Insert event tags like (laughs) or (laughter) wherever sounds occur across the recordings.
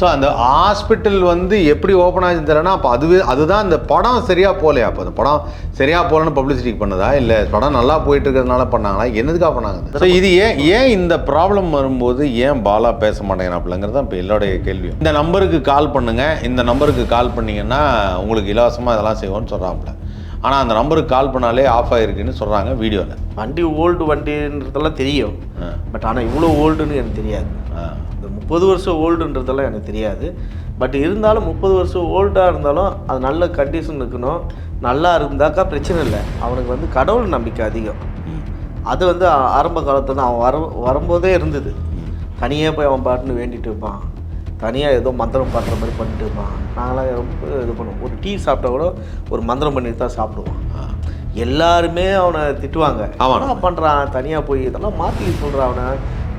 So அந்த hospital வந்து எப்படி ஓப்பன் ஆச்சு தரேன்னா அப்போ அதுவே அதுதான் அந்த படம் சரியா போகலையா? அப்போ அந்த படம் சரியா போகலன்னு பப்ளிசிட்டிக்கு பண்ணதா? இல்லை படம் நல்லா போயிட்டு இருக்கிறதுனால பண்ணாங்களா? என்னதுக்காக பண்ணாங்க? ஸோ இது ஏன் ஏன் இந்த ப்ராப்ளம் வரும்போது ஏன் பாலா பேச மாட்டேங்கிறாப்புலங்கிறது தான் இப்போ எல்லோடைய கேள்வியும் இந்த நம்பருக்கு கால் பண்ணுங்க. இந்த நம்பருக்கு கால் பண்ணீங்கன்னா உங்களுக்கு இலவசமாக இதெல்லாம் செய்வோம்னு சொல்கிறாப்புல ஆனால் அந்த நம்பருக்கு கால் பண்ணாலே ஆஃப் ஆகிருக்குன்னு சொல்கிறாங்க வீடியோவில் வண்டி ஓல்டு வண்டின்றதெல்லாம் தெரியும். பட் ஆனால் இவ்வளோ ஓல்டுன்னு எனக்கு தெரியாது. இந்த முப்பது வருஷம் ஓல்டுன்றதெல்லாம் எனக்கு தெரியாது. பட் இருந்தாலும் முப்பது வருஷம் ஓல்டாக இருந்தாலும் அது நல்ல கண்டிஷன் இருக்கணும். நல்லா இருந்தாக்கா பிரச்சனை இல்லை. அவனுக்கு வந்து கடவுள் நம்பிக்கை அதிகம். அது வந்து ஆரம்ப காலத்துல அவன் வர வரும்போதே இருந்தது. தனியாக போய் அவன் பாட்டுன்னு வேண்டிட்டு இருப்பான். தனியாக ஏதோ மந்திரம் பண்ணுற மாதிரி பண்ணிட்டு இருப்பான். நாங்களாம் ரொம்ப இது பண்ணுவோம் ஒரு டீ சாப்பிட்டா கூட ஒரு மந்திரம் பண்ணிட்டு தான் சாப்பிடுவான். எல்லாருமே அவனை திட்டுவாங்க. ஆமா. என்ன பண்ணுறான் தனியாக போய் இதெல்லாம் மாற்றி சொல்கிறான் அவனை.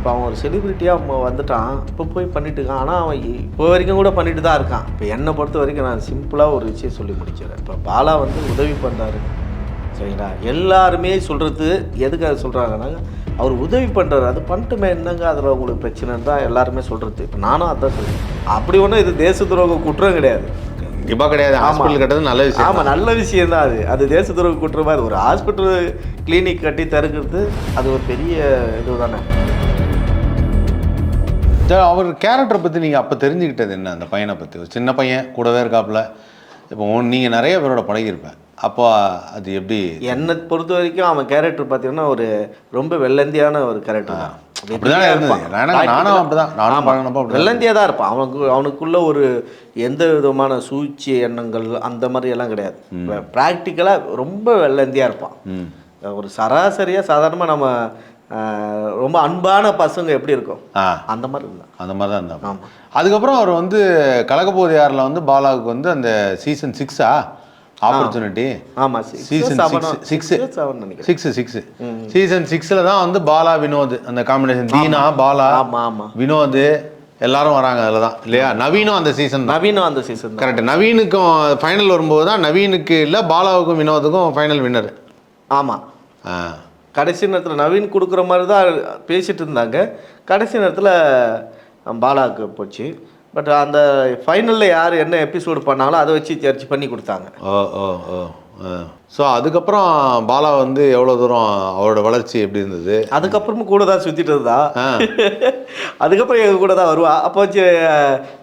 இப்போ அவன் ஒரு செலிபிரிட்டியாக வந்துட்டான். இப்போ போய் பண்ணிட்டு இருக்கான். ஆனால் அவன் இப்போ வரைக்கும் கூட பண்ணிட்டு தான் இருக்கான். இப்போ என்னை பொறுத்த வரைக்கும் நான் சிம்பிளாக ஒரு விஷயம் சொல்லி முடிச்சிடுறேன் இப்போ பாலா வந்து உதவி பண்ணுறாரு சரிங்களா? எல்லாருமே சொல்கிறது எதுக்காக சொல்கிறாங்கன்னா அவர் உதவி பண்ணுறாரு அது பண்ணிட்டுமே என்னங்க? அதில் உங்களுக்கு பிரச்சனைன்னு தான் எல்லாருமே சொல்கிறது இப்போ நானும் அதான் சொல்றேன். அப்படி ஒன்றும் இது தேச துரோக குற்றம் கிடையாது. கண்டிப்பாக கிடையாது. ஹாஸ்பிட்டல் கட்டது நல்ல விஷயம் ஆமாம் நல்ல விஷயம் தான் அது. அது தேச துரோக குற்றமா அது ஒரு ஹாஸ்பிட்டல் கிளினிக் கட்டி திறக்கிறது அது ஒரு பெரிய இது தானே அவர் கேரக்டரை பற்றி நீங்கள் அப்போ தெரிஞ்சுக்கிட்டது என்ன அந்த பையனை பற்றி ஒரு சின்ன பையன் கூடவே இருக்காப்புல. இப்போ நீங்கள் நிறைய பேரோட பழகியிருப்பேன் அப்போ அது எப்படி? என்னை பொறுத்த வரைக்கும் அவன் கேரக்டர் பார்த்தீங்கன்னா ஒரு ரொம்ப வெள்ளந்தியான ஒரு கேரக்டர் தான். நானும் அப்படிதான். நானும். வெள்ளந்தியாக தான் இருப்பான். அவனுக்கு அவனுக்குள்ள ஒரு எந்த விதமான சூழ்ச்சி எண்ணங்கள் அந்த மாதிரி எல்லாம் கிடையாது. ப்ராக்டிக்கலாக ரொம்ப வெள்ளந்தியாக இருப்பான். ஒரு சராசரியாக சாதாரணமாக நம்ம ரொம்ப அன்பான பசங்க எப்படி இருக்கும்? ஆ. அந்த மாதிரி இருந்தான் அந்த மாதிரி தான் இருந்தான் ஆமாம் அதுக்கப்புறம் அவர் வந்து கலக்கப்போது யாரில் வந்து பாலாவுக்கு வந்து அந்த சீசன் சிக்ஸா ஆப்பர்ச்சுனிட்டி ஆமாம் season six six six six season சிக்ஸில் தான் வந்து பாலா வினோத் அந்த காம்பினேஷன் தீனா பாலா ஆமாம் ஆமாம் வினோத் எல்லாரும் வராங்க அதில் தான் இல்லையா? நவீனும் அந்த சீசன் நவீனம் அந்த சீசன் கரெக்ட் நவீனுக்கும் ஃபைனல் வரும்போது தான் நவீனுக்கு இல்லை பாலாவுக்கும் வினோதுக்கும் ஃபைனல் வின்னர் ஆமாம் கடைசி நேரத்தில் நவீன் கொடுக்குற மாதிரி தான் பேசிட்டு இருந்தாங்க. கடைசி நேரத்தில் பாலாவுக்கு போச்சு. பட் அந்த ஃபைனலில் யார் என்ன எபிசோடு பண்ணாங்களோ அதை வச்சு சர்ச் பண்ணி கொடுத்தாங்க. ஓ ஓ ஓ ஸோ அதுக்கப்புறம் பாலா வந்து எவ்வளோ தூரம் அவரோட வளர்ச்சி எப்படி இருந்தது? அதுக்கப்புறமும் கூட தான் சுற்றிட்டு இருந்தா. (laughs) அதுக்கப்புறம் எங்கள் கூட தான் வருவா. அப்போ வச்சு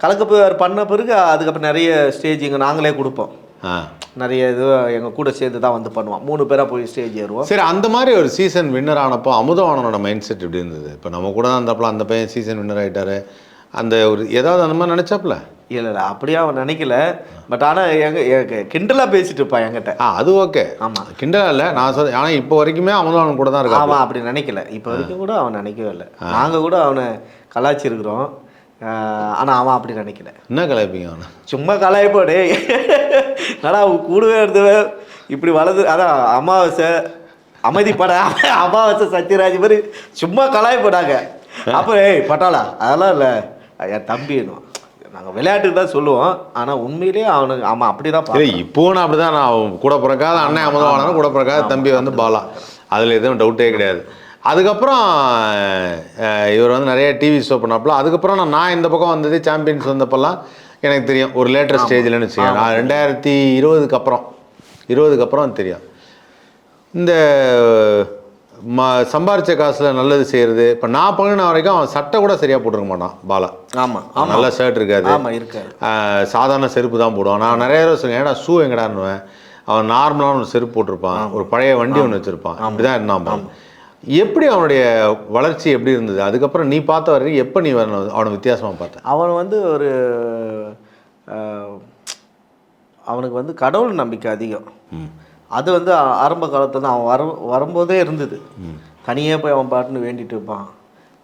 கலக்கப்பு பண்ண பிறகு அதுக்கப்புறம் நிறைய ஸ்டேஜ் இங்கே நாங்களே கொடுப்போம். நிறைய இது எங்கள் கூட சேர்ந்து தான் வந்து பண்ணுவான். மூணு பேராக போய் ஸ்டேஜ் ஏறுவோம். சரி அந்த மாதிரி ஒரு சீசன் வின்னர் ஆனப்போ அமுதவாணனோட மைண்ட் செட் எப்படி இருந்தது? இப்போ நம்ம கூட தான் இருந்தாப்புல அந்த பையன் சீசன் வின்னர் ஆயிட்டாரு. அந்த ஒரு ஏதாவது அந்த மாதிரி நினச்சாப்புல இல்லை இல்லை அப்படியே அவன் நினைக்கல. பட் ஆனால் எங்க கிண்டலாக பேசிட்டு இருப்பான் என்கிட்ட. ஆ அது ஓகே ஆமாம் கிண்டலா இல்லை நான் சொல்ல ஆனால் இப்போ வரைக்குமே அமுதவாணன் கூட தான் இருக்கா அவன் அப்படி நினைக்கல. இப்போ வரைக்கும் கூட அவன் நினைக்கவே இல்லை. நாங்கள் கூட அவனை கலாய்ச்சிருக்கிறோம். ஆனால் அவன் அப்படி நினைக்கல. என்ன கலாய்ப்பீங்க அவனை? சும்மா கலாய்ப்போ டேய். ஆனால் அவன் கூடவே இருந்தவன் இப்படி வலது அதான் அமாவாசை அமைதிப்பட அமாவாசை சத்யராஜ் மாதிரி சும்மா கலாய்ப்படாங்க அப்போ ஏய் பட்டாளா? அதெல்லாம் இல்லை. என் தம்பினும் நாங்கள் விளையாட்டுக்கு தான் சொல்லுவோம். ஆனால் உண்மையிலேயே அவனுக்கு ஆமாம் அப்படி தான் இப்போ நான் அப்படி தான் நான் கூட பிறக்காத அண்ணன் அமுதவாணனும் கூட பிறக்காத தம்பி வந்து பாலா. அதில் எதுவும் டவுட்டே கிடையாது. அதுக்கப்புறம் இவர் வந்து நிறைய டிவி ஷோ பண்ணாப்புல. அதுக்கப்புறம் நான் நான் இந்த பக்கம் வந்தது சாம்பியன்ஸ் வந்தப்பெல்லாம் எனக்கு தெரியும். ஒரு லேட்டர் ஸ்டேஜ்லன்னு வச்சுக்கோங்க. நான் ரெண்டாயிரத்தி இருபதுக்கு அப்புறம். இருபதுக்கு அப்புறம் தெரியும். இந்த ம சம்பாரிச்ச காசில் நல்லது செய்கிறது இப்போ நான் பண்ணின வரைக்கும் அவன் சட்டை கூட சரியாக போட்டிருக்க மாட்டான் பாலா. ஆமாம் அவன் நல்ல ஷர்ட் இருக்காது. ஆமாம் சாதாரண செருப்பு தான் போடுவான். நான் நிறைய தடவை சொல்லுவேன் ஏடா ஷூ எங்கடான்னுவேன் அவன் நார்மலான ஒரு செருப்பு போட்டிருப்பான். ஒரு பழைய வண்டி ஒன்று வச்சிருப்பான். அப்படிதான் இருந்தான் பாரு. எப்படி அவனுடைய வளர்ச்சி எப்படி இருந்தது? அதுக்கப்புறம் நீ பார்த்த வரைக்கும் எப்போ நீ அவனை அவனை வித்தியாசமாக பார்த்த? அவன் வந்து ஒரு அவனுக்கு வந்து கடவுள் நம்பிக்கை அதிகம். அது வந்து ஆரம்ப காலத்துல அவன் வர வரும்போதே இருந்தது. தனியாக போய் அவன் பாட்டுன்னு வேண்டிட்டு இருப்பான்.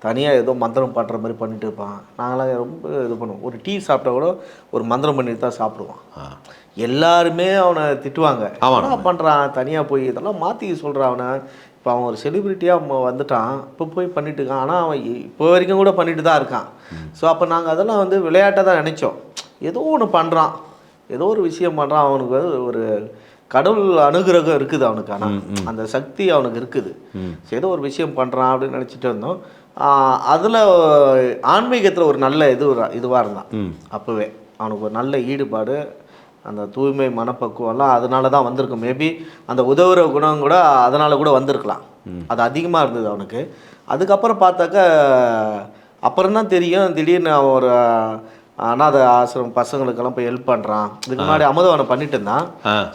தனியாக ஏதோ மந்திரம் பண்ணுற மாதிரி பண்ணிட்டு இருப்பான். நாங்களாம் ரொம்ப இது பண்ணுவோம். ஒரு டீ சாப்பிட்டா கூட ஒரு மந்திரம் பண்ணிட்டு தான் சாப்பிடுவான். எல்லாருமே அவனை திட்டுவாங்க. என்ன பண்ணுறான் தனியாக போய் இதெல்லாம் மாற்றி சொல்கிறான் அவனை. இப்போ அவன் ஒரு செலிபிரிட்டியாக வந்துட்டான். இப்போ போய் பண்ணிட்டு இருக்கான். ஆனால் அவன் இப்போ வரைக்கும் கூட பண்ணிட்டு தான் இருக்கான். ஸோ அப்போ நாங்கள் அதெல்லாம் வந்து விளையாட்டாக தான் நினச்சோம். ஏதோ ஒன்று பண்ணுறான் ஏதோ ஒரு விஷயம் பண்ணுறான் அவனுக்கு வந்து ஒரு கடவுள் அனுகிரகம் இருக்குது அவனுக்கு. ஆனால் அந்த சக்தி அவனுக்கு இருக்குது. ஏதோ ஒரு விஷயம் பண்ணுறான் அப்படின்னு நினச்சிட்டு இருந்தோம். அதில் ஆன்மீகத்தில் ஒரு நல்ல இது இதுவாக இருந்தான். அப்போவே. அவனுக்கு ஒரு நல்ல ஈடுபாடு அந்த தூய்மை மனப்பக்குவம்லாம் அதனால தான் வந்திருக்கும். மேபி அந்த உதவுற குணம் கூட அதனால கூட வந்திருக்கலாம். அது அதிகமாக இருந்தது அவனுக்கு. அதுக்கப்புறம் பார்த்தாக்கா அப்புறம் தான் தெரியும் திடீர்னு அவன் ஒரு அனாத ஆசிரமம் பசங்களுக்கெல்லாம் போய் ஹெல்ப் பண்ணுறான் இதுக்கு முன்னாடி அமுதவனம் பண்ணிட்டு இருந்தான்.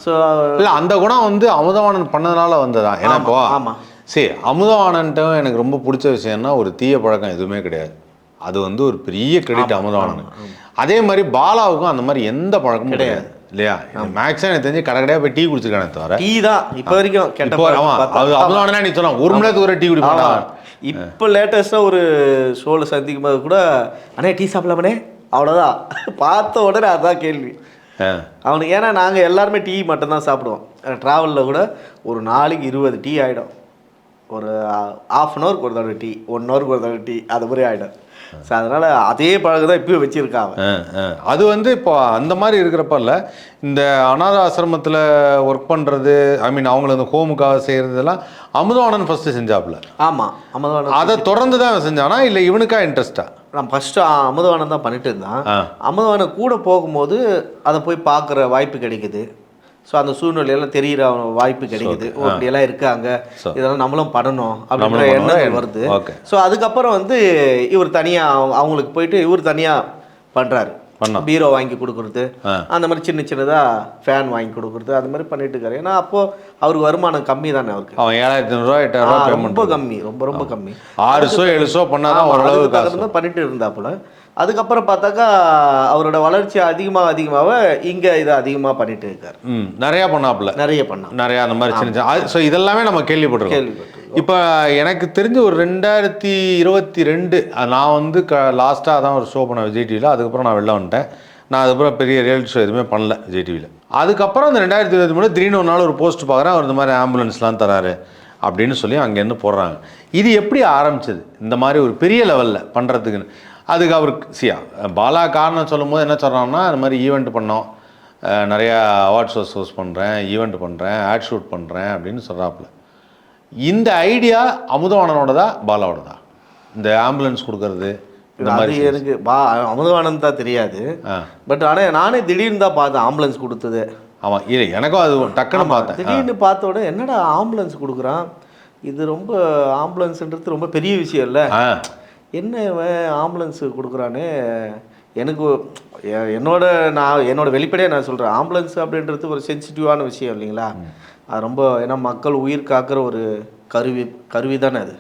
ஸோ இல்ல அந்த குணம் வந்து அமுதவாணன் பண்ணதுனால வந்ததா? ஏன்னா ஆமாம் சரி அமுதவாணன்ட்ட எனக்கு ரொம்ப பிடிச்ச விஷயம்னா ஒரு தீய பழக்கம் எதுவுமே கிடையாது. அது வந்து ஒரு பெரிய கிரெடிட் அமுதவாணன் அதே மாதிரி பாலாவுக்கும் அந்த மாதிரி எந்த பழக்கமும் கிடையாது. இல்லையா? மேக்ஸிமம் எனக்கு தெரிஞ்சு கடை கடையா போய் டீ குடிச்சிருக்கானே தவிர. டீ தான். இப்போ வரைக்கும் கெட்ட. அது அமுதவாணனா நீ சொல்லலாம் ஒரு மணி நேரத்துக்கு ஒரு டீ குடிப்பானா இப்போ லேட்டஸ்ட்டாக ஒரு ஷோவில் சந்திக்கும் போது கூட அண்ணே டீ சாப்பிடலாமனே அவ்வளோதான் (laughs) பார்த்த உடனே அதான் கேள்வி. அவனுக்கு ஏன்னா நாங்கள் எல்லாருமே டீ மட்டும்தான் சாப்பிடுவோம். ட்ராவலில் கூட ஒரு நாளைக்கு இருபது டீ ஆகிடும் ஒரு ஆஃப் அன் ஹவருக்கு ஒரு தடவை டீ ஒன் ஹவருக்கு ஒரு தடவை டீ அது மாதிரி ஆகிடும் ஸோ அதனால் அதே பழக்கம் தான் இப்பயும் ஆ. அது வந்து இப்போ அந்த மாதிரி இருக்கிறப்ப இல்ல இந்த அனாத ஆசிரமத்தில் ஒர்க் பண்ணுறது ஐ மீன் அவங்கள அந்த ஹோமுக்காக செய்கிறதெல்லாம் அமுதவாணன் ஃபஸ்ட்டு செஞ்சாப்புல. ஆமாம் அமுதவானம் அதை தொடர்ந்து தான் செஞ்சானா இல்லை இவனுக்கா இன்ட்ரெஸ்டா நான் ஃபஸ்ட்டு அமுதவானம் தான் பண்ணிட்டு இருந்தான். ஆ. அமுதவானம் கூட போகும்போது அதை போய் பார்க்குற வாய்ப்பு கிடைக்குது. ஸோ அந்த சூழ்நிலையெல்லாம் தெரியிற வாய்ப்பு கிடைக்குது. ஓ இப்படியெல்லாம் இருக்காங்க. இதெல்லாம் நம்மளும் பண்ணணும் அப்படின்ற எண்ணம். வருது. ஸோ அதுக்கப்புறம் வந்து இவர் தனியாக அவங்களுக்கு போயிட்டு இவர் தனியாக பண்ணுறாரு. பீரோ வாங்கி கொடுக்குறது. அந்த மாதிரி சின்ன சின்னதாக ஃபேன் வாங்கி கொடுக்குறது. அந்த மாதிரி பண்ணிட்டு இருக்காரு. ஏன்னா அப்போது அவருக்கு வருமானம் கம்மி தானே அவருக்கு. அவன் ஏழாயிரத்தி ஐநூறுரூவா எட்டாயிரம் ரொம்ப கம்மி ரொம்ப ரொம்ப கம்மி. ஆறு ஷோ ஏழு ஷோ பண்ணாதான் ஓரளவு பண்ணிட்டு இருந்தாப்புல. அதுக்கப்புறம் பார்த்தாக்கா அவரோட வளர்ச்சி அதிகமாக அதிகமாக இங்கே இதை அதிகமாக பண்ணிட்டு இருக்காரு. ம் நிறையா பண்ணாப்புல. நிறைய பண்ணான் நிறையா அந்த மாதிரி சின்ன சின்ன ஸோ இதெல்லாமே நம்ம கேள்விப்பட்டிருக்கோம். கேள்விப்பட்டிருக்கோம். இப்போ எனக்கு தெரிஞ்சு ஒரு ரெண்டாயிரத்தி இருபத்தி ரெண்டு நான் வந்து க லாஸ்ட்டாக தான் ஒரு ஷோ பண்ணேன் விஜய் டிவியில் அதுக்கப்புறம் நான் வெளில வந்துட்டேன். நான் அதுக்கப்புறம் பெரிய ரியாலிட்டி ஷோ எதுவுமே பண்ணல விஜய் டிவியில் அதுக்கப்புறம் அந்த ரெண்டாயிரத்தி இருபத்தி மூணு திடீர்னு ஒரு நாள் ஒரு போஸ்ட் பார்க்குறேன். அவர் இந்த மாதிரி ஆம்புலன்ஸ்லாம் தராரு அப்படின்னு சொல்லி அங்கேருந்து போடுறாங்க. இது எப்படி ஆரம்பிச்சது? இந்த மாதிரி ஒரு பெரிய லெவலில் பண்ணுறதுக்குன்னு அதுக்கு அவருக்கு சியா பாலா காரணம் சொல்லும்போது என்ன சொல்கிறாங்கன்னா இந்த மாதிரி ஈவெண்ட் பண்ணோம். நிறையா அவார்ட் ஷோஸ் ஹோஸ்ட் பண்ணுறேன் ஈவெண்ட் பண்ணுறேன் ஆட் ஷூட் பண்ணுறேன் அப்படின்னு சொல்கிறாப்புல இந்த ஐடியா அமுதவாணனோடதா பாலாவோடதா? இந்த ஆம்புலன்ஸ் கொடுக்கறது இந்த மாதிரி எனக்கு பா அமுதவானந்த் தான் தெரியாது. பட் ஆனால் நானே திடீர்னு தான் பார்த்தேன் ஆம்புலன்ஸ் கொடுத்தது. ஆமாம் இல்லை எனக்கும் அது டக்குன்னு பார்த்தேன். திடீர்னு பார்த்த உடனே என்னடா ஆம்புலன்ஸ் கொடுக்குறான்? இது ரொம்ப ஆம்புலன்ஸ்ன்றது ரொம்ப பெரிய விஷயம் இல்லை? ஆ. என்ன ஆம்புலன்ஸ் கொடுக்குறானே? எனக்கு என்னோட நான் என்னோட வெளிப்படையாக நான் சொல்கிறேன் ஆம்புலன்ஸ் அப்படின்றது ஒரு சென்சிட்டிவான விஷயம் இல்லைங்களா? அது ரொம்ப ஏன்னா மக்கள் உயிர் காக்கிற ஒரு கருவி கருவி தானே அது.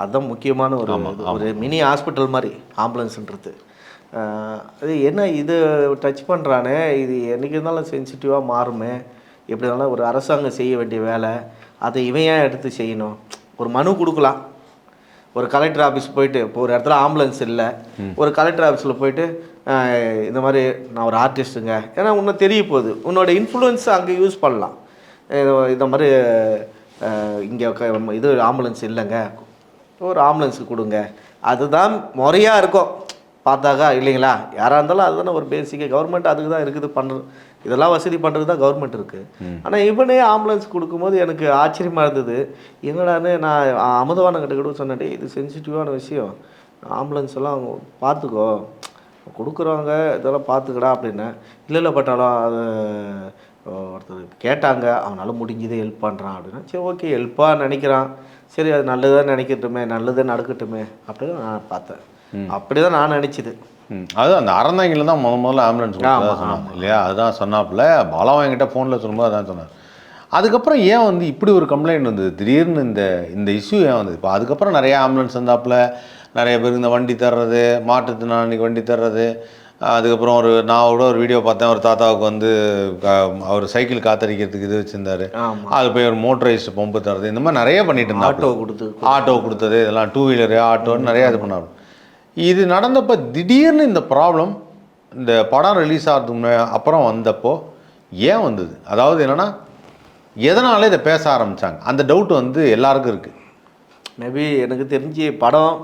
அதுதான் முக்கியமான ஒரு. ஒரு மினி ஹாஸ்பிட்டல் மாதிரி ஆம்புலன்ஸ்ன்றது அது என்ன இது டச் பண்ணுறானே இது என்றைக்கு இருந்தாலும் சென்சிட்டிவாக மாறுமே. எப்படி இருந்தாலும் ஒரு அரசாங்கம் செய்ய வேண்டிய வேலை. அதை இவன் ஏன் எடுத்து செய்யணும்? ஒரு மனு கொடுக்கலாம். ஒரு கலெக்டர் ஆஃபீஸ் போயிட்டு இப்போ ஒரு இடத்துல ஆம்புலன்ஸ் இல்லை ஒரு கலெக்டர் ஆஃபீஸில் போயிட்டு இந்த மாதிரி நான் ஒரு ஆர்டிஸ்ட்டுங்க ஏன்னா இன்னும் தெரிய போகுது. உன்னோட இன்ஃப்ளூயன்ஸ் அங்கே யூஸ் பண்ணலாம். இந்த மாதிரி இங்கே இது ஆம்புலன்ஸ் இல்லைங்க. ஒரு ஆம்புலன்ஸுக்கு கொடுங்க. அதுதான் முறையாக இருக்கும். பார்த்தாக்கா இல்லைங்களா? யாராக இருந்தாலும் அதுதானே ஒரு பேசிக்காக கவர்மெண்ட் அதுக்கு தான் இருக்குது பண்ணுறது இதெல்லாம் வசதி பண்ணுறது தான் கவர்மெண்ட் இருக்குது ஆனால் இவனே ஆம்புலன்ஸ் கொடுக்கும்போது எனக்கு ஆச்சரியமாக இருந்தது. என்னடான்னு நான் அமுதவான கிட்ட கூட சொன்னேன் "டேய், இது சென்சிட்டிவான விஷயம். ஆம்புலன்ஸ் எல்லாம் பார்த்துக்கோ. கொடுக்குறவங்க இதெல்லாம் பார்த்துக்கடா அப்படின்னேன். இல்லை இல்லை பட்டாலும் அது ஒருத்தர் கேட்டாங்க. அவனால முடிஞ்சதே ஹெல்ப் பண்ணுறான் அப்படின்னா சரி ஓகே ஹெல்ப்பாக நினைக்கிறான். சரி அது நல்லதாக நினைக்கட்டுமே நல்லதே நடக்கட்டுமே அப்படின்னு நான் பார்த்தேன். அப்படி தான் நான் நினச்சிது. அது அந்த அறந்தாங்கில தான் முத முதல்ல ஆம்புலன்ஸ் சொன்னாங்க இல்லையா? அதுதான் சொன்னாப்புல. பாலா என்கிட்ட ஃபோனில் சொல்லும்போது அதான் சொன்னார். அதுக்கப்புறம் ஏன் வந்து இப்படி ஒரு கம்ப்ளைண்ட் வந்தது? திடீர்னு இந்த இந்த இஷ்யூ ஏன் வந்தது? இப்போ அதுக்கப்புறம் நிறைய ஆம்புலன்ஸ் வந்தாப்புல. நிறைய பேருக்கு இந்த வண்டி தர்றது மாற்றுத்திறனாளிக்கு வண்டி தர்றது. அதுக்கப்புறம் ஒரு நான் கூட ஒரு வீடியோ பார்த்தேன். ஒரு தாத்தாவுக்கு வந்து அவர் சைக்கிள் காத்தடிக்கிறதுக்கு இது வச்சிருந்தாரு. அது போய் ஒரு மோட்டரைஸ்டு பம்பு தர்றது. இந்த மாதிரி நிறைய பண்ணிட்டு இருந்தாங்க ஆட்டோ கொடுத்து ஆட்டோ கொடுத்தது இதெல்லாம் டூ வீலரு ஆட்டோன்னு நிறையா இது பண்ணாரு. இது நடந்தப்போ திடீர்னு இந்த ப்ராப்ளம் இந்த படம் ரிலீஸ் ஆகிறதுக்கு அப்புறம் வந்தப்போ ஏன் வந்தது? அதாவது என்னன்னா எதனால இதை பேச ஆரம்பிச்சாங்க? அந்த டவுட் வந்து எல்லாருக்கும் இருக்கு. மேபி எனக்கு தெரிஞ்சு படம்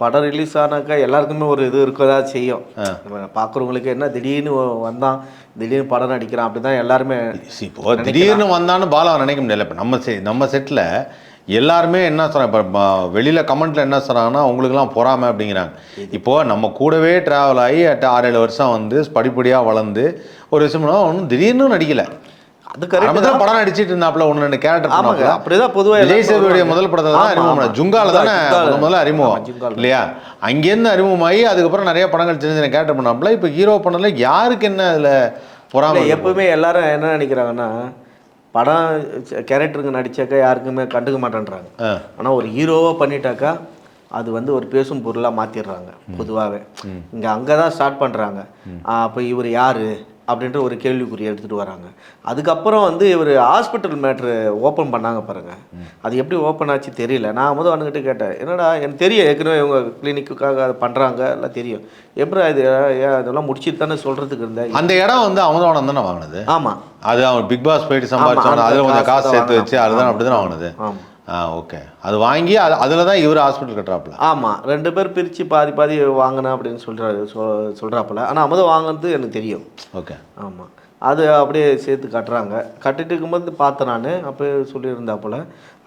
படம் ரிலீஸ் ஆனாக்கா எல்லாருக்குமே ஒரு இது இருக்கதா செய்யும். பார்க்குறவங்களுக்கு என்ன திடீர்னு வந்தான் திடீர்னு படம் நடிக்கிறான் அப்படி தான் எல்லாருமே இப்போ திடீர்னு வந்தான்னு பாலாவை நினைக்க முடியல. இப்போ நம்ம செ நம்ம செட்டில் எல்லாருமே என்ன சொல்கிறாங்க இப்போ வெளியில் கமெண்ட்டில் என்ன சொல்கிறாங்கன்னா உங்களுக்குலாம் பொறாமை அப்படிங்கிறாங்க. இப்போது நம்ம கூடவே ட்ராவல் ஆகி அட்ட ஆறு ஏழு வருஷம் வந்து படிப்படியாக வளர்ந்து ஒரு விஷயம் ஒன்றும் திடீர்னு நடிக்கல. அது ஆரம்பத்தில் படம் நடிச்சிட்டு இருந்தாப்புல ஒன்று ரெண்டு கேரக்டர் ஆமாங்க. அப்படிதான் பொதுவாக விஜய் சேதுடைய முதல் படத்தை தான் அறிமுகம். ஜுங்கால தானே முதல்ல அறிமுகம். இல்லையா? அங்கேருந்து அறிமுகமாகி அதுக்கப்புறம் நிறைய படங்கள் சின்ன சின்ன கேரக்டர் பண்ணாப்புல. இப்போ ஹீரோ பண்ணல யாருக்கு என்ன அதில் பொறாமை? எப்பவுமே எல்லாரும் என்ன நினைக்கிறாங்கன்னா படம் கேரக்டருங்க நடிச்சாக்கா யாருக்குமே கண்டுக்க மாட்டேன்றாங்க. ஆனால் ஒரு ஹீரோவாக பண்ணிட்டாக்கா அது வந்து ஒரு பேசும் பொருளாக மாற்றிடுறாங்க பொதுவாகவே இங்கே அங்கே தான் ஸ்டார்ட் பண்ணுறாங்க அப்போ இவர் யார்? அப்படின்ற ஒரு கேள்விக்குறி எடுத்துகிட்டு வராங்க. அதுக்கப்புறம் வந்து இவர் ஹாஸ்பிட்டல் மேட்ரு ஓப்பன் பண்ணாங்க பாருங்க. அது எப்படி ஓப்பன் ஆச்சு தெரியல. நான் முதல் அவனுக்கிட்ட கேட்டேன் என்னடா எனக்கு தெரியும் ஏற்கனவே இவங்க கிளினிக்குக்காக அதை பண்ணுறாங்க எல்லாம் தெரியும். எப்படி இது ஏன் இதெல்லாம் முடிச்சிட்டு தானே சொல்கிறதுக்கு இருந்தேன்? அந்த இடம் வந்து அமுதவானம் தானே வாங்கினது? ஆமாம் அது அவன் பிக் பாஸ் போயிட்டு சம்பாதிச்சவன அந்த அதில் கொஞ்சம் காசு சேர்த்து வச்சு அதுதான் அப்படி தான் வாங்கினது? ஆமாம் ஆ ஓகே. அது வாங்கி அது அதில் தான் இவர் ஹாஸ்பிட்டல் கட்டுறாப்புல. ஆமாம் ரெண்டு பேர் பிரித்து பாதி பாதி வாங்கினேன் அப்படின்னு சொல்கிறாரு சொல் சொல்கிறாப்புல ஆனால் அமுதம் வாங்கினது எனக்கு தெரியும். ஓகே. ஆமாம் அது அப்படியே சேர்த்து கட்டுறாங்க. கட்டிட்டு இருக்கும்போது பார்த்தேன் நான் அப்போ சொல்லியிருந்தாப்புல.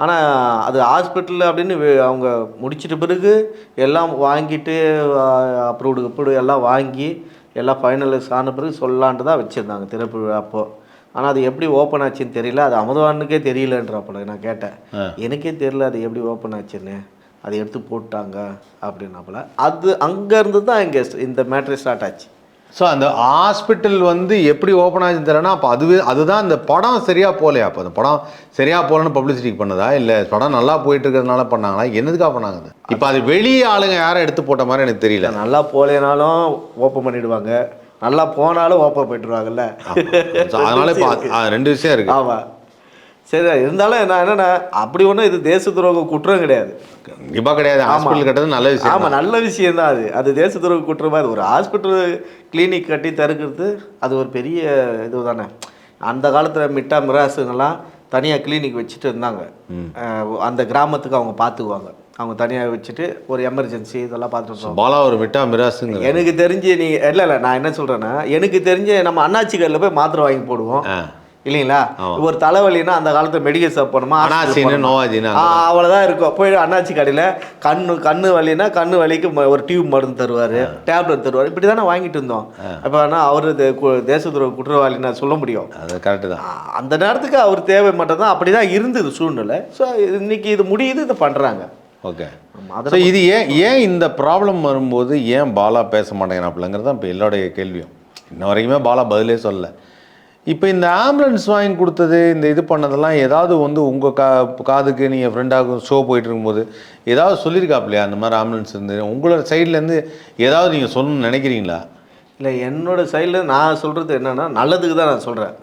ஆனால் அது ஹாஸ்பிட்டல் அப்படின்னு அவங்க முடிச்சிட்ட பிறகு எல்லாம் வாங்கிட்டு அப்ரூவ்டு அப்ரூவ்டு எல்லாம் வாங்கி எல்லாம் ஃபைனலைஸ் ஆன பிறகு சொல்லலான்ட்டு தான் வச்சுருந்தாங்க திறப்பு விழா அப்போ. ஆனால் அது எப்படி ஓப்பன் ஆச்சுன்னு தெரியல. அது அமுதவானுக்கே தெரியலன்றப்பல நான் கேட்டேன். எனக்கே தெரியல அது எப்படி ஓப்பன் ஆச்சுன்னு. அதை எடுத்து போட்டாங்க அப்படின்னாப்புல. அது அங்கேருந்து தான் இங்கே இந்த மேட்ரு ஸ்டார்ட் ஆச்சு. ஸோ அந்த ஹாஸ்பிட்டல் வந்து எப்படி ஓப்பன் ஆச்சுன்னு தெரியலனா அப்போ அதுவே அதுதான் இந்த படம் சரியாக போகலையா? அப்போ அந்த படம் சரியாக போகலன்னு பப்ளிசிட்டிக்கு பண்ணதா? இல்லை படம் நல்லா போயிட்டு இருக்கிறதுனால பண்ணாங்களா? என்னதுக்காக பண்ணாங்க இப்போ அது வெளியே ஆளுங்க யாரும் எடுத்து போட்ட மாதிரி எனக்கு தெரியல. நல்லா போலேனாலும் ஓப்பன் பண்ணிடுவாங்க. நல்லா போனாலும் ஓப்பன் பண்ணிடுவாங்கல்ல So, அதனால இப்போ (laughs) ரெண்டு விஷயம் இருக்கு. ஆமாம் சரி இருந்தாலும் நான் என்னன்னா அப்படி ஒன்றும் இது தேச துரோக குற்றம் கிடையாது. கண்டிப்பாக கிடையாது. ஹாஸ்பிட்டல் கட்டுறது நல்ல விஷயம் ஆமாம் நல்ல விஷயம் தான் அது. அது தேச துரோக குற்றமாக அது ஒரு ஹாஸ்பிட்டல் கிளினிக் கட்டி தருக்கிறது அது ஒரு பெரிய இது தானே. அந்த காலத்தில் மிட்டா மிராசுங்கெல்லாம் தனியாக கிளினிக் வச்சுட்டு இருந்தாங்க. அந்த கிராமத்துக்கு அவங்க பார்த்துக்குவாங்க. அவங்க தனியாக வச்சுட்டு ஒரு எமர்ஜென்சி இதெல்லாம் பார்த்துட்டு. பாலா ஒரு மிட்டா மிராசுங்க எனக்கு தெரிஞ்சு நீ இல்லை இல்லை நான் என்ன சொல்கிறேன்னா எனக்கு தெரிஞ்சு நம்ம அண்ணாச்சி கடையில் போய் மாத்திரை வாங்கி போடுவோம். இல்லைங்களா? ஒரு தலைவலின்னா அந்த காலத்துல மெடிக்கல் ஷாப் போனோமா அனாசின்னு நோவாஜின்னு ஆ, அவ்வளவுதான் இருக்கும். போய் அண்ணாச்சி கடையில் கண்ணு கண்ணு வலினா கண்ணு வலிக்கு ஒரு டியூப் மருந்து தருவார் டேப்லெட் தருவார். இப்படி தானே வாங்கிட்டு இருந்தோம். அப்போ ஆனால் அவர் தேச துரோக குற்றவாளி நான் சொல்ல முடியும். அது கரெக்டு தான். அந்த நேரத்துக்கு அவர் தேவை மட்டும் தான் அப்படி தான் இருந்தது சூழ்நிலை. ஸோ இன்னைக்கு இது முடியுது இதை பண்ணுறாங்க ஓகே ஸோ இது ஏன் ஏன் இந்த ப்ராப்ளம் வரும்போது ஏன் பாலா பேச மாட்டேங்கிறாப்புலங்கிறது தான் இப்போ எல்லாருடைய கேள்வியும். இன்ன வரைக்குமே பாலா பதிலே சொல்லல. இப்போ இந்த ஆம்புலன்ஸ் வாங்கி கொடுத்தது இந்த இது பண்ணதெல்லாம் ஏதாவது வந்து உங்கள் கா காதுக்கு நீங்கள் ஃப்ரெண்டாக ஷோ போயிட்டு இருக்கும்போது ஏதாவது சொல்லியிருக்காப்லையா அந்த மாதிரி ஆம்புலன்ஸ் இருந்து. உங்களோட சைட்லேருந்து ஏதாவது நீங்கள் சொல்லணும்னு நினைக்கிறீங்களா? இல்லை என்னோட சைடில் நான் சொல்கிறது என்னன்னா நல்லதுக்கு தான் நான் சொல்கிறேன்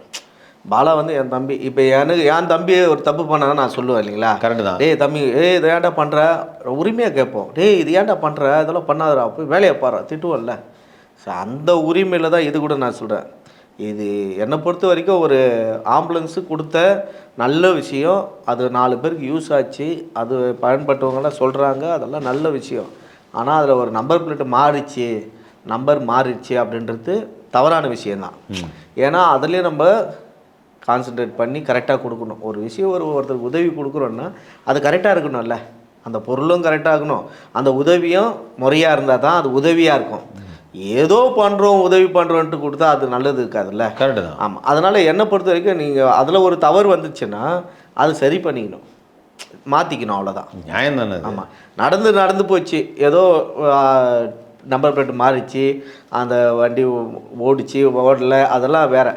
பாலா வந்து என் தம்பி இப்போ எனக்கு என் தம்பி ஒரு தப்பு பண்ணான்னு நான் சொல்லுவேன் இல்லைங்களா? கரெக்டு தான். டேய் தம்பி ஏய் இதை ஏன்டா பண்ணுற உரிமையாக கேட்போம். டேய் இது ஏன்டா பண்ணுற இதெல்லாம் பண்ணாதடா போய் வேலையை பாரு திட்டுவோம்ல. ஸோ அந்த உரிமையில் தான் இது கூட நான் சொல்கிறேன் இது என்னை பொறுத்த வரைக்கும் ஒரு ஆம்புலன்ஸு கொடுத்த நல்ல விஷயம். அது நாலு பேருக்கு யூஸ் ஆச்சு. அது பயன்பட்டவங்களாம் சொல்கிறாங்க அதெல்லாம் நல்ல விஷயம். ஆனால் அதில் ஒரு நம்பர் பிளேட்டு மாறிச்சு. நம்பர் மாறிடுச்சு அப்படின்றது தவறான விஷயம்தான். ஏன்னா அதுலேயே நம்ம கான்சென்ட்ரேட் பண்ணி கரெக்டாக கொடுக்கணும். ஒரு விஷயம் ஒரு ஒருத்தருக்கு உதவி கொடுக்குறோன்னா அது கரெக்டாக இருக்கணும்ல. அந்த பொருளும் கரெக்டாக இருக்கணும். அந்த உதவியும் முறையாக இருந்தால் தான் அது உதவியாக இருக்கும். ஏதோ பண்ணுறோம் உதவி பண்ணுறோன்ட்டு கொடுத்தா அது நல்லது இருக்காதுல்ல? கரெக்டு தான். ஆமாம் அதனால் என்னை பொறுத்த வரைக்கும் நீங்கள் அதில் ஒரு தவறு வந்துச்சுன்னா அது சரி பண்ணிக்கணும். மாற்றிக்கணும் அவ்வளோதான் நியாயம் தானே ஆமாம் நடந்து நடந்து போச்சு. ஏதோ நம்பர் பிளேட் மாறிச்சு. அந்த வண்டி ஓடிச்சு ஓடல. அதெல்லாம் வேற.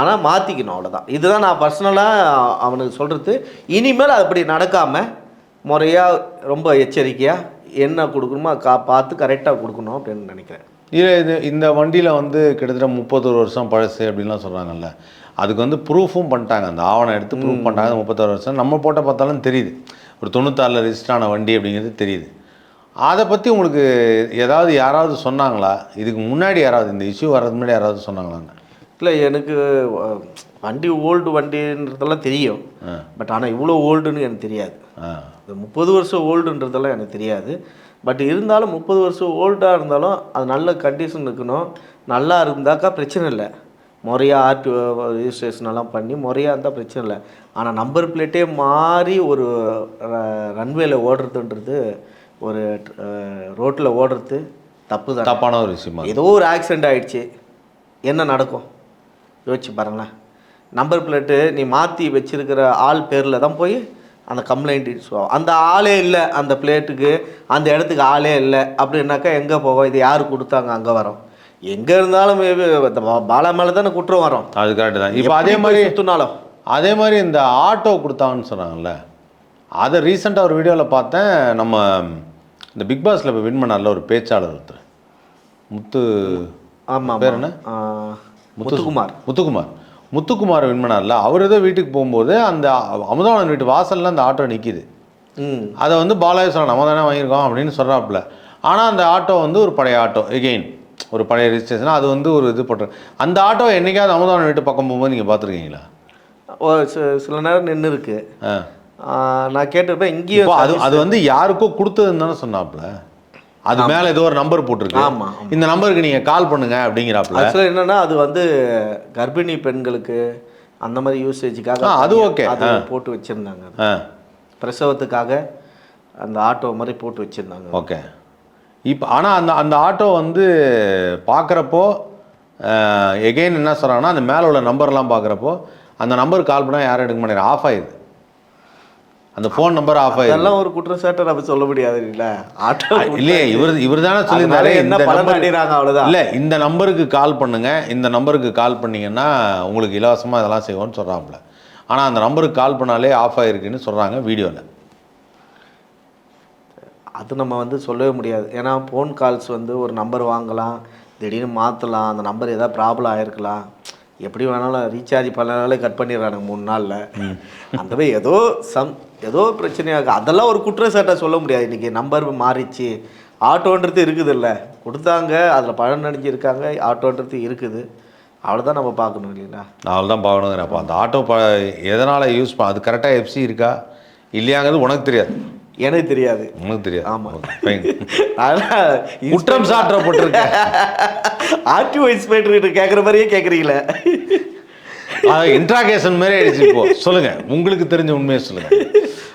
ஆனால் மாற்றிக்கணும் அவ்வளோதான் இதுதான் நான் பர்சனலாக அவனுக்கு சொல்கிறது இனிமேல் அப்படி நடக்காமல் முறையாக ரொம்ப எச்சரிக்கையாக என்ன கொடுக்கணுமோ கா பார்த்து கரெக்டாக கொடுக்கணும் அப்படின்னு நினைக்கிறேன். இது இது இந்த வண்டியில் வந்து கிட்டத்தட்ட முப்பத்தொரு வருஷம் பழசு அப்படின்லாம் சொல்கிறாங்கல்ல அதுக்கு வந்து ப்ரூஃபும் பண்ணிட்டாங்க. அந்த ஆவணம் எடுத்து ப்ரூஃப் பண்ணிட்டாங்க. முப்பத்தொரு வருஷம். நம்ம போட்ட பார்த்தாலும் தெரியுது. ஒரு தொண்ணூத்தாறில் ரிஜிஸ்டர் ஆன வண்டி அப்படிங்கிறது தெரியுது. அதை பற்றி உங்களுக்கு ஏதாவது யாராவது சொன்னாங்களா? இதுக்கு முன்னாடி யாராவது இந்த இஷ்யூ வர்றதுக்கு முன்னாடி யாராவது சொன்னாங்களாங்க? இல்லை எனக்கு வண்டி ஓல்டு வண்டின்றதெல்லாம் தெரியும். பட் ஆனால் இவ்வளோ ஓல்டுன்னு எனக்கு தெரியாது. இந்த முப்பது வருஷம் ஓல்டுன்றதெல்லாம் எனக்கு தெரியாது. பட் இருந்தாலும் முப்பது வருஷம் ஓல்டாக இருந்தாலும் அது நல்ல கண்டிஷன் இருக்கணும். நல்லா இருந்தாக்கா பிரச்சனை இல்லை. முறையாக ஆர்டி ரிஜிஸ்ட்ரேஷன் எல்லாம் பண்ணி முறையாக இருந்தால் பிரச்சனை இல்லை. ஆனால் நம்பர் பிளேட்டே மாறி ஒரு ரன்வேல ஓடுறதுன்றது ஒரு ரோட்டில் ஓடுறது தப்பு தான் தப்பான ஒரு விஷயமா ஏதோ ஒரு ஆக்சிடெண்ட் ஆயிடுச்சு. என்ன நடக்கும்? யோசிச்சு பாருங்களேன். நம்பர் பிளேட்டு நீ மாற்றி வச்சிருக்கிற ஆள் பேரில் தான் போய் அந்த கம்ப்ளைண்ட் சொல்லுவோம் அந்த ஆளே இல்லை அந்த பிளேட்டுக்கு அந்த இடத்துக்கு ஆளே இல்லை அப்படின்னாக்கா எங்கே போவோம் இது யார் கொடுத்தாங்க அங்கே வரோம்? எங்கே இருந்தாலும் பாலா மேலே தானே குற்றம் வரும். அது கரெக்ட் தான். இப்போ அதே மாதிரி சுற்றினாலும் அதே மாதிரி இந்த ஆட்டோ கொடுத்தாங்கன்னு சொன்னாங்கல்ல அதை ரீசெண்டாக ஒரு வீடியோவில் பார்த்தேன். நம்ம இந்த பிக் பாஸில் இப்போ வின் பண்ணார்ல ஒரு பேச்சாளர் ஒருத்தர். முத்து ஆமாம் பேர் என்ன? முத்துக்குமார். முத்துக்குமார். முத்துக்குமார் வின் பண்ணார்ல அவர் ஏதோ வீட்டுக்கு போகும்போது அந்த அமுதவாணன் வீட்டு வாசல்ல அந்த ஆட்டோ நிற்கிது ம். அதை வந்து பாலாஜி சொல்ல நம்ம தானே வாங்கியிருக்கோம் அப்படின்னு சொல்கிறாப்புல ஆனால் அந்த ஆட்டோ வந்து ஒரு பழைய ஆட்டோ. எகெயின் ஒரு பழைய ரிஜிஸ்ட்ரேஷன் அது வந்து ஒரு இது போட்டு அந்த ஆட்டோ என்னைக்காவது அமுதவாணன் வீட்டு பக்கம் போகும்போது நீங்கள் பார்த்துருக்கீங்களா? சில நேரம் நின்று இருக்கு. நான் கேட்டிருப்பேன் இங்கேயும் அது அது வந்து யாருக்கோ கொடுத்ததுன்னு தானே சொன்னாப்புல. அது மேலே ஏதோ ஒரு நம்பர் போட்டிருக்கு. ஆமா, ஆமா. இந்த நம்பருக்கு நீங்கள் கால் பண்ணுங்க அப்படிங்கிறாப்புல. ஆக்சுவலாக என்னன்னா அது வந்து கர்ப்பிணி பெண்களுக்கு அந்த மாதிரி யூசேஜுக்காக அது okay. அது போட்டு வச்சிருந்தாங்க. பிரசவத்துக்காக அந்த ஆட்டோ மாதிரி போட்டு வச்சிருந்தாங்க. ஓகே இப்போ ஆனால் அந்த அந்த ஆட்டோ வந்து பார்க்குறப்போ எகெயின் என்ன சொல்கிறாங்கன்னா அந்த மேலே உள்ள நம்பர்லாம் பார்க்குறப்போ அந்த நம்பருக்கு கால் பண்ணால் யாரும் எடுக்க மாட்டேங்கிறாங்க. ஆஃப் ஆயிடுது. அந்த ஃபோன் நம்பர் ஆஃப் ஆயிடுது அதெல்லாம் ஒரு குற்றச்சாட்டை நம்ம சொல்ல முடியாது இல்ல ஆட்டோ இல்லையே இவர் இவர் தானே சொல்லியிருந்தாரு என்ன இந்த நம்பர் அடைகிறாங்க அவ்வளவுதான். இல்லை இந்த நம்பருக்கு கால் பண்ணுங்க. இந்த நம்பருக்கு கால் பண்ணீங்கன்னா உங்களுக்கு இலவசமாக இதெல்லாம் செய்வோம்னு சொல்கிறாப்புல ஆனால் அந்த நம்பருக்கு கால் பண்ணாலே ஆஃப் ஆகிருக்குன்னு சொல்கிறாங்க வீடியோவில் அது நம்ம வந்து சொல்லவே முடியாது. ஏன்னா ஃபோன் கால்ஸ் வந்து ஒரு நம்பர் வாங்கலாம் திடீர்னு மாற்றலாம் அந்த நம்பர் ஏதாவது ப்ராப்ளம் ஆயிருக்கலாம். எப்படி வேணாலும் ரீசார்ஜ் பண்ணனாலே கட் பண்ணிடுறானுங்க மூணு நாளில். அந்த மாதிரி ஏதோ சம் ஏதோ பிரச்சனையாக அதெல்லாம் ஒரு குற்றச்சாட்டை சொல்ல முடியாது. இன்றைக்கி நம்பர் மாறிச்சு ஆட்டோன்றது இருக்குது இல்லை கொடுத்தாங்க அதில் பழம் நடிஞ்சிருக்காங்க ஆட்டோன்றது இருக்குது. அவ்வளோதான் நம்ம பார்க்கணும் இல்லைங்களா? அவ்வளோ தான் பார்க்கணுங்கிறேன். அப்போ அந்த ஆட்டோ ப எதனால் யூஸ் பண்ண அது கரெக்டாக எஃப்சி இருக்கா? இல்லையாங்கிறது உனக்கு தெரியாது. எனக்கு தெரியாது. உனக்கு தெரியாது. ஆமா. ஃபைன் (laughs) அதனால் குற்றம் சாட்டப்பட்டிருக்க ஆர்டிஓ இன்ஸ்பெக்டர் கேட்குற மாதிரியே கேட்குறீங்களே இன்ட்ராகேஷன் மாதிரி ஆயிடுச்சு இப்போ. சொல்லுங்க. உங்களுக்கு தெரிஞ்ச உண்மையை சொல்லுங்க.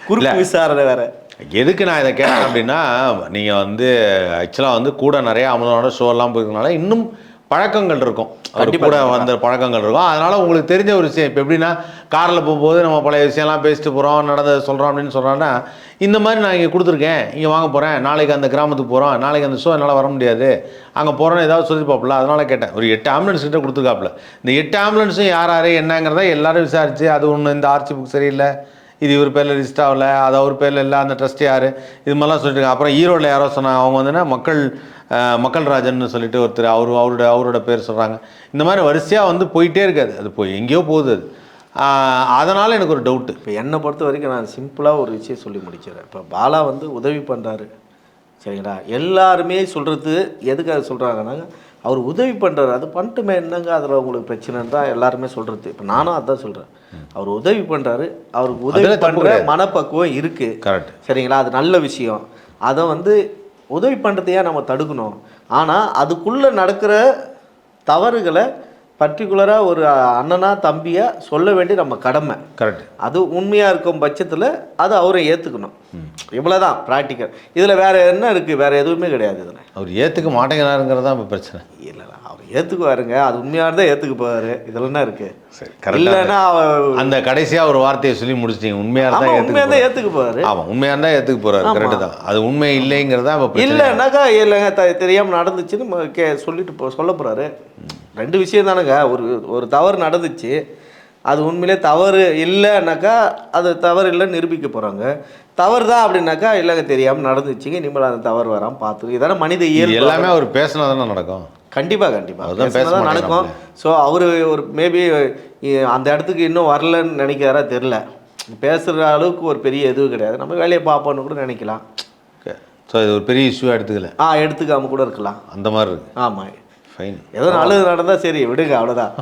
குறுக்கு விசாரணை வேற. எதுக்கு நான் இதை கேட்டேன் அப்படின்னா நீங்கள் வந்து ஆக்சுவலாக வந்து கூட நிறைய அமுதனோட ஷோலாம் போயிருக்கனால இன்னும் பழக்கங்கள் இருக்கும். கூட. வந்த பழக்கங்கள் இருக்கும். அதனால உங்களுக்கு தெரிஞ்ச ஒரு விஷயம் இப்போ எப்படின்னா காரில் போகும்போது நம்ம பழைய விஷயம்லாம் பேசிட்டு போகிறோம் நடந்ததை சொல்கிறோம் அப்படின்னு சொல்கிறோன்னா இந்த மாதிரி நான் இங்கே கொடுத்துருக்கேன் இங்கே வாங்க போகிறேன் நாளைக்கு அந்த கிராமத்துக்கு போகிறோம் நாளைக்கு அந்த ஷோ என்னால் வர முடியாது அங்கே போகிறோன்னு ஏதாவது சொல்லிப்பாப்புல அதனால கேட்டேன். ஒரு எட்டு ஆம்புலன்ஸ் கிட்ட கொடுத்துருக்காப்புல இந்த எட்டு ஆம்புலன்ஸும் யார் யார் என்னங்கிறத எல்லாரும் விசாரிச்சு அது ஒன்று இந்த ஆர்ச்சி புக் சரியில்லை இது இவர் பேரில் ரிஜிஸ்டர் ஆகல அது அவர் பேரில் இல்லை அந்த ட்ரஸ்ட் யார்? இது மாதிரிலாம் சொல்லிட்டு அப்புறம் ஈரோடில் யாரோ சொன்னாங்க அவங்க வந்துன்னா மக்கள் மக்கள் ராஜன் சொல்லிட்டு ஒருத்தர் அவர் அவரோட அவரோட பேர் சொல்கிறாங்க இந்த மாதிரி வரிசையாக வந்து போயிட்டே இருக்காது. அது போய் எங்கேயோ போகுது அது. அதனால் எனக்கு ஒரு டவுட்டு இப்போ என்னை பொறுத்த வரைக்கும் நான் சிம்பிளாக ஒரு விஷயம் சொல்லி முடிச்சிடுறேன். இப்போ பாலா வந்து உதவி பண்ணுறாரு சரிங்களா? எல்லாருமே சொல்கிறது எதுக்காக சொல்கிறாங்கன்னா அவர் உதவி பண்ணுறாரு அது பண்ணிட்டுமே என்னங்க அதில் உங்களுக்கு பிரச்சனைன்னு தான் எல்லாருமே சொல்கிறது இப்போ நானும் அதான் சொல்கிறேன் அவர் உதவி பண்ணுறாரு அவருக்கு உதவி பண்ணுற. மனப்பக்குவம் இருக்குது கரெக்ட் சரிங்களா? அது நல்ல விஷயம். அதை வந்து உதவி பண்ணுறதையா நம்ம தடுக்கணும். ஆனால் அதுக்குள்ளே நடக்கிற தவறுகளை பர்டிகுலராக ஒரு அண்ணனா தம்பியா சொல்ல வேண்டிய நம்ம கடமை. கரெக்ட் அது உண்மையாக இருக்கும் பட்சத்தில் அதை அவரை ஏற்றுக்கணும் இவ்வளோதான் ப்ராக்டிக்கல் இதில் வேற என்ன இருக்குது வேற எதுவுமே கிடையாது இதில். அவர் ஏற்றுக்க மாட்டேங்கிறாருங்கிறது தான் இப்போ பிரச்சனை. இல்லை. ஏற்றுக்குவாருங்க அது உண்மையாக இருந்தால் ஏற்றுக்க போவார் இதில் என்ன இருக்குது சரி இல்லைன்னா அவர் அந்த கடைசியாக ஒரு வார்த்தையை சொல்லி முடிச்சிட்டீங்க. உண்மையாக இருந்தால் உண்மையாக ஏற்றுக்க இருந்தால் ஏற்றுக்க போவார் ஆமாம் உண்மையாக இருந்தால் ஏற்றுக்க போகிறாரு கரெக்டு தான். அது உண்மை இல்லைங்கிறது இப்போ பிரச்சனை. இல்லைன்னாக்கா இல்லைங்க த தெரியாமல் நடந்துச்சுன்னு கே சொல்லிட்டு போ சொல்ல போகிறாரு ரெண்டு விஷயம் தானேங்க. ஒரு ஒரு தவறு நடந்துச்சு. அது உண்மையிலே தவறு இல்லைன்னாக்கா அது தவறு இல்லைன்னு நிரூபிக்க போகிறாங்க தவறு தான் அப்படின்னாக்கா இல்லைங்க தெரியாமல் நடந்துச்சுங்க. இனிமேல் அந்த தவறு வராமல் பார்த்து இதான மனித இது இயல்பு. எல்லாமே அவர் பேசினா தானே நடக்கும். கண்டிப்பாக கண்டிப்பாக அவர்தான் பேச நடக்கும். ஸோ அவர் ஒரு மேபி அந்த இடத்துக்கு இன்னும் வரலன்னு நினைக்கிறாரா தெரில பேசுகிற அளவுக்கு ஒரு பெரிய எதுவும் கிடையாது. நம்ம வேலையை பார்ப்போன்னு கூட நினைக்கலாம். ஸோ இது ஒரு பெரிய இஷ்யூவாக எடுத்துக்கல. ஆ எடுத்துக்காம கூட இருக்கலாம். அந்த மாதிரி இருக்கு. ஆமாம் ஃபைன் ஏதோ நல்லது நடந்தால் சரி விடுங்க அவ்வளோதான்